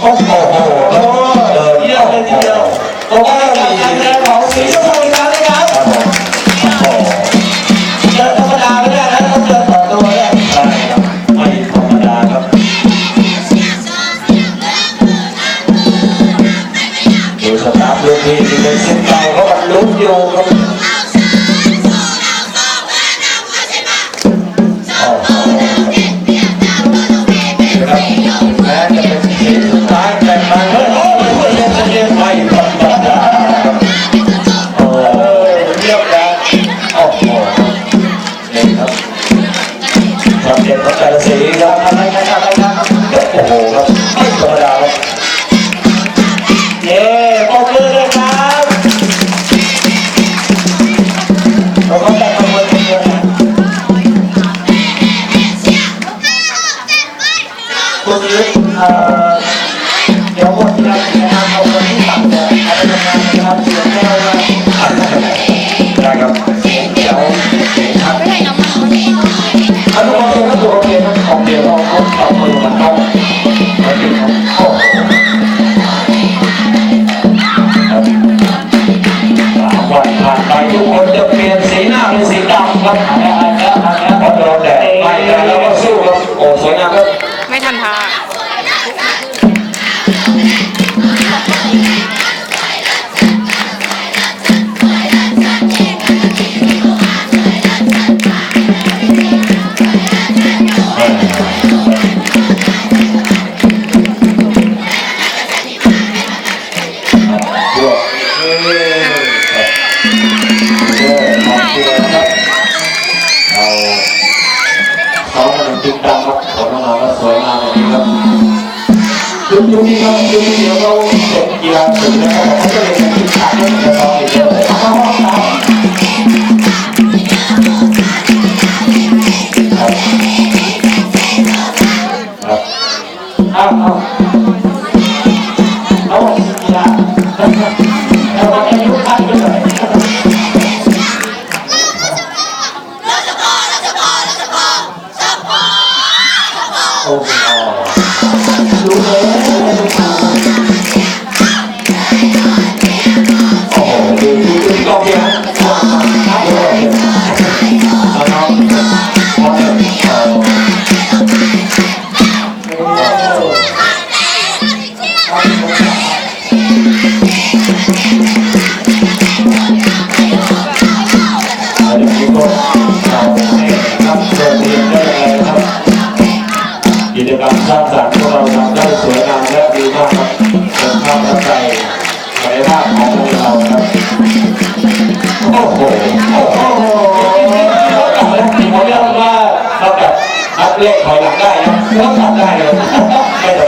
โอ้โหเยี่ยมเลยทีเดียวโอ้โหการแสดงของสีชมพูครับนะครับเดินธรรมดาไม่ได้นะต้องเดินต่อตัวเนี่ยใช่ครับไม่ธรรมดาครับดูสตาร์ทลูกพี่ที่เป็นเส้นเก่าเขาบรรลุอยู่ครับ คุณยึดเอ่อเดี๋ยวหมดที่เราจะทำเอาคนที่ตัดเนี่ยอาไปทำงานนะครับเสียงแก้วนะได้ครับเดี๋ยวครับไม่ให้น้ำมันมันอันนี้โอเคก็ถือโอเคนะของเดี๋ยวเราครบสองมือมันต้องมันถึงครับโอ้โหครับสามวันผ่านไปทุกคนจะเปลี่ยนสีหน้าเป็นสีดำครับ ยุคยุคนี้ครับยุคนี้เดี๋ยวเราเสร็จกีฬาเสร็จแล้วเขาจะเรียนกันที่ฉากเล่นกับเราเยอะเลยเข้าห้องน้ำครับครับเอาเเอาเดี๋ยวนี้ก็เอาให้ครับโรงเรียนได้เลยครับกิจกรรมสร้างสรรค์พวกเราทำได้สวยงามและดีมากครับเป็นภาพประทับใจในภาพของพวกเราครับโอ้โหโอ้โหกลับมาทีมเรียกว่านอกจากนับเลขถอยหลังได้นะต้องทำได้เลยไม่ธรร